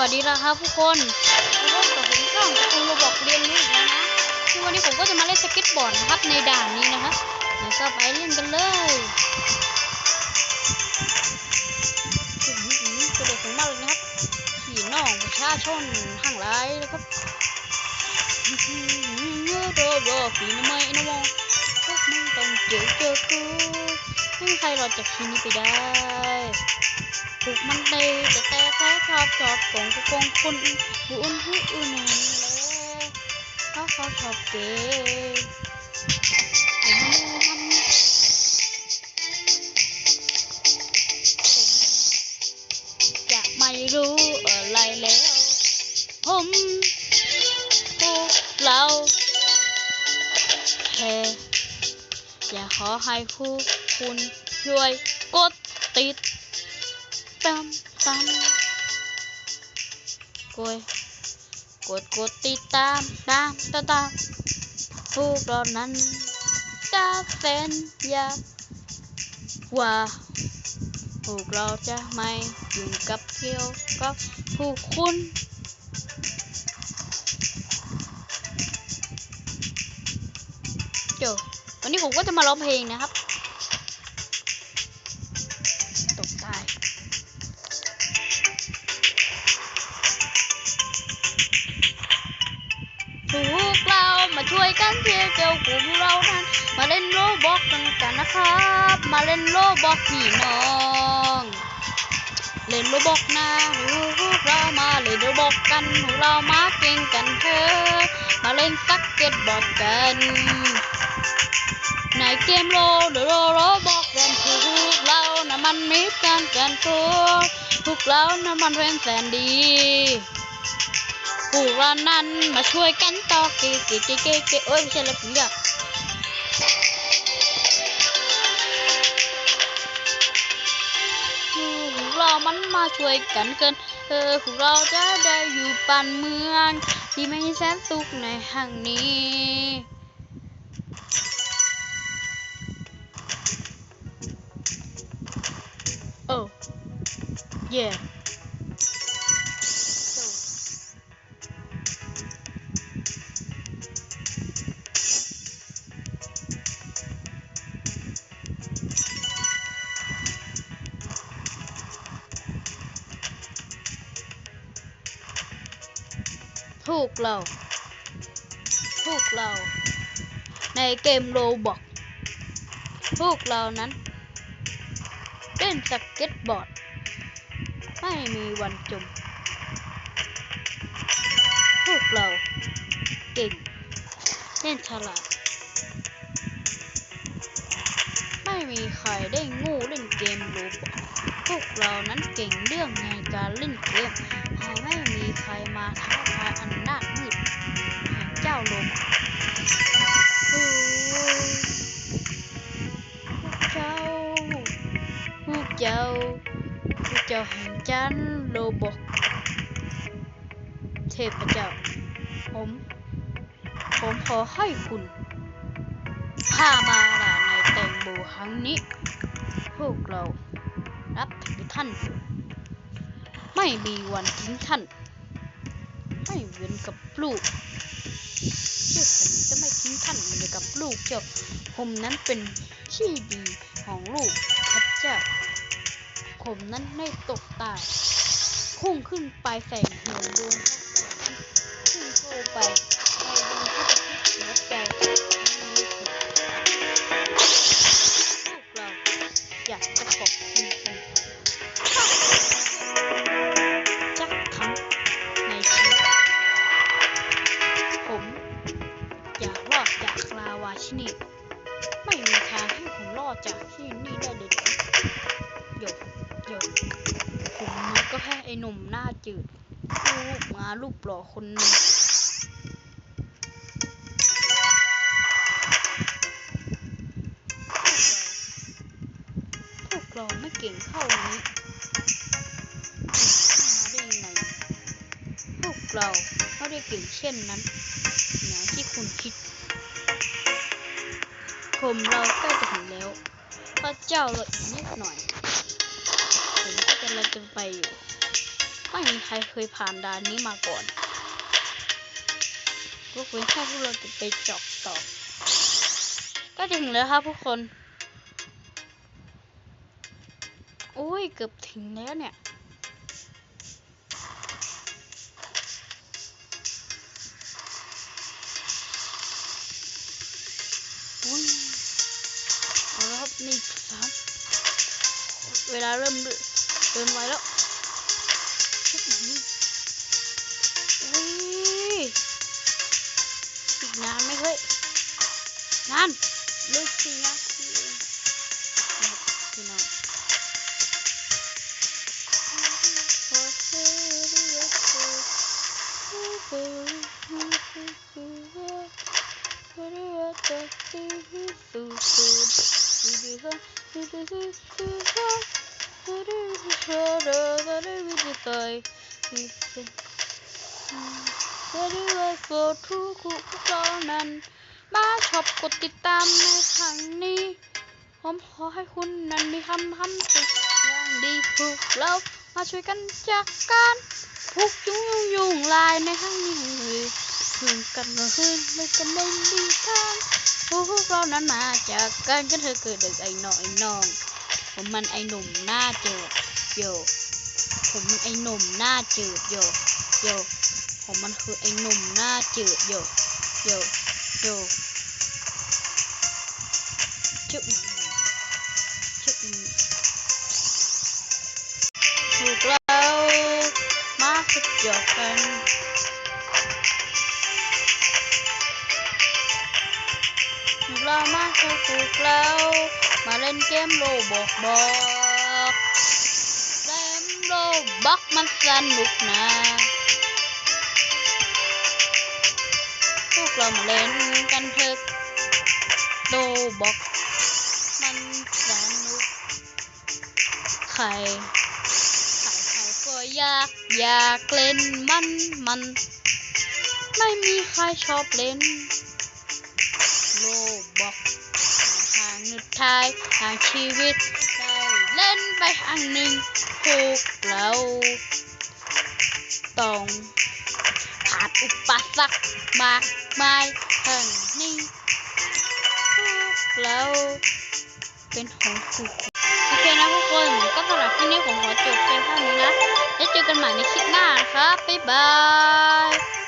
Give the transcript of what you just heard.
วัสดีนะครับทุกคนพบกับผมช่องคุณระบอกเรียนรู้อีกแล้วนะที่วันนี้ผมก็จะมาเล่นสเก็ตบอร์ดนะครับในด่านนี้นะครับเดี๋ยวก็ไปเล่นกันเลยถึงนี้กระโดดสูงมากเลยนะครับ ขี่น้องประชาชนห่างไรนะครับเยอะโดโดปีนไม่นะมองพวกมึงต้องเจอเจอกูไม่มีใครรอดจากที่นี้ไปได้ ถูกมันเลยแต่แต่แต่ชอบชอบกงกงคนผู้อื่นผู้อื่นนั่นแหละเขาเขาชอบเก๋ไอ้มันจะไม่รู้อะไรแล้วผมกดติดตามตามกดกดกดติดตามตามตามตามพวกเรานั้นจะเส้นยาว่าพวกเราจะไม่ยุ่งกับเกี่ยวกับผู้คุณเดี๋ยววันนี้ผมก็จะมาร้องเพลงนะครับ เที่ยวเกี่ยวกลุ่มเรานั้น มาเล่นโลบอกกันกันนะครับ มาเล่นโลบอกพี่น้อง เล่นโลบอกนะพวกเรามาเล่นโลบอกกันพวกเรามาเก่งกันเถอะมาเล่นสักเก็ตบอร์ดกันในเกมโลโลโลบอกกันพวกเรานะมันมีการกันตัวพวกเรานะมันเป็นแสนดี พวกเรานั้นมาช่วยกันต่อเกเกเกเกเกโอ้ยไม่ใช่แล้วผมอยากพวกเรามันมาช่วยกันเกิน เออพวกเราจะได้อยู่ปานเมืองที่ไม่แสนสุขในแห่งนี้โอ้ yeah พวกเรา พวกเรา ในเกมโรบอก พวกเรานั้น เล่นสเก็ตบอร์ด ไม่มีวันจม พวกเรา เก่ง เล่นฉลาด ไม่มีใครได้งูเล่นเกมโรบอก วกเรานั้นเก่งเรื่องในการเล่นเกมหากไม่มีใครมาท้าทายอำนาจมืดแห่งเจ้าลมพวกเจ้าพวกเจ้าพวกเจ้าแห่งจันโลบอกเทพเจ้า ผม ผมขอให้คุณพามาด่าในแตงโมครั้งนี้ พวกเรา นับถือท่าน ไม่มีวันทิ้งท่าน ไม่เว้นกับลูกเชื่อผมจะไม่ทิ้งท่านเหมือนกับลูกเจ้าผมนั้นเป็นที่ดีของลูกพระเจ้าผมนั้นไม่ตกตายพุ่งขึ้นไปใส่หัวดวงพุ่งเข้าไป นี่ ไม่มีทางให้ผมรอดจากที่นี่ได้เด็ดขาดหยกหยกผมมันก็แค่ไอ้หนุ่มหน้าจืดลูกมาลูกหล่อคนหนึงพวกเราไม่เก่งเท่านี้มาได้ยังไงพวกเราไม่ได้เก่งเช่นนั้นอย่างที่คุณคิด ผมเราใกล้จะถึงแล้ว พระเจ้าเราอีกนิดหน่อยผมก็จะเราจะไปอยู่ ไม่มีใครเคยผ่านด่านนี้มาก่อนยกเว้นแค่พวกเราจะไปจอกต่อ ก็ถึงแล้วครับทุกคน โอ้ย เกือบถึงแล้วเนี่ย เอาละครับนี่สามเวลาเริ่มเดินไวแล้วชุดนี้อุ้ยอีกนานไม่เคยนานเลยสี่นาที ทุกคนนั้น มาชอบกดติดตามในครั้งนี้ ผมขอให้คุณนั้นมีคำคำสุขอย่างดีพวกเรามาช่วยกันจัดการพวกยุ่งยุ่งยุ่งลายในครั้งนี้ เลยถึงกันก็คือไม่กันไม่มีทางพวกเรานั้นมาจากกันกันเธอเกิดเด็กไอ้น้องไอ้น้องผมมันไอ้หนุ่มหน้าจืดโยผมมันไอ้หนุ่มหน้าจืดโยโยผมมันคือไอ้หนุ่มหน้าจืดโยโยโยจุ๊บจุ๊บถูกเรามาสุดยอดกัน เรามาคือถูกเรามาเล่นเกมโลบอกบอกเกมโลบอกมันสนุกนะพวกเรามาเล่นกันเถอะโลบอกมันสนุกใครใครใครก็อยากอยากเล่นมันมัน ไม่มีใครชอบเล่น โลบอกทางนึกทายทางชีวิตได้เล่นไปทางหนึ่งพวกเราต้องผ่านอุปสรรคมากมายทางนี้พวกเราเป็นของถูกโอเคนะทุกคนก็สำหรับที่นี้ผมขอจบเพียงเท่านี้นะแล้วเจอกันใหม่ในคลิปหน้าครับบ๊ายบาย